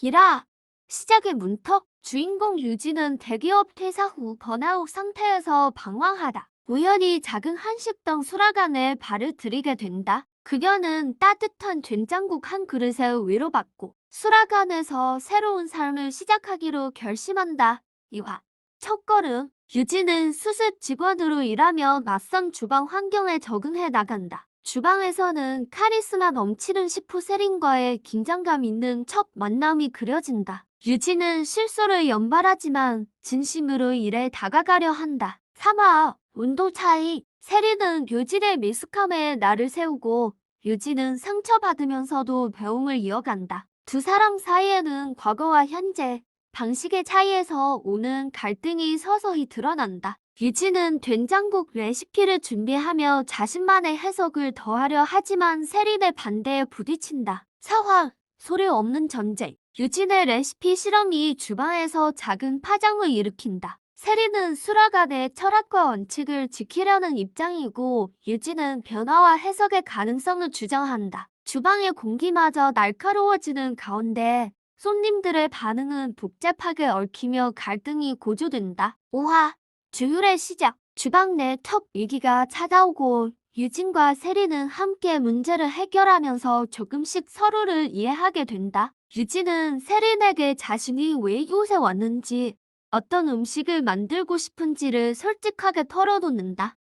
기라. 시작의 문턱. 주인공 유진은 대기업 퇴사 후 번아웃 상태에서 방황하다. 우연히 작은 한식당 수라간에 발을 들이게 된다. 그녀는 따뜻한 된장국 한 그릇에 위로받고 수라간에서 새로운 삶을 시작하기로 결심한다. 이화. 첫걸음. 유진은 수습 직원으로 일하며 낯선 주방 환경에 적응해 나간다. 주방에서는 카리스마 넘치는 시프 세린과의 긴장감 있는 첫 만남이 그려진다. 유진은 실수를 연발하지만 진심으로 일에 다가가려 한다. 3화 온도 차이 세린은 유진의 미숙함에 나를 세우고 유진은 상처받으면서도 배움을 이어간다. 두 사람 사이에는 과거와 현재, 방식의 차이에서 오는 갈등이 서서히 드러난다. 유진은 된장국 레시피를 준비하며 자신만의 해석을 더하려 하지만 세린의 반대에 부딪힌다. 사화, 소리 없는 전쟁. 유진의 레시피 실험이 주방에서 작은 파장을 일으킨다. 세린은 수라간의 철학과 원칙을 지키려는 입장이고 유진은 변화와 해석의 가능성을 주장한다. 주방의 공기마저 날카로워지는 가운데 손님들의 반응은 복잡하게 얽히며 갈등이 고조된다. 5화 주율의 시작 주방 내첫 위기가 찾아오고 유진과 세리는 함께 문제를 해결하면서 조금씩 서로를 이해하게 된다. 유진은 세린에게 자신이 왜 이곳에 왔는지 어떤 음식을 만들고 싶은지를 솔직하게 털어놓는다.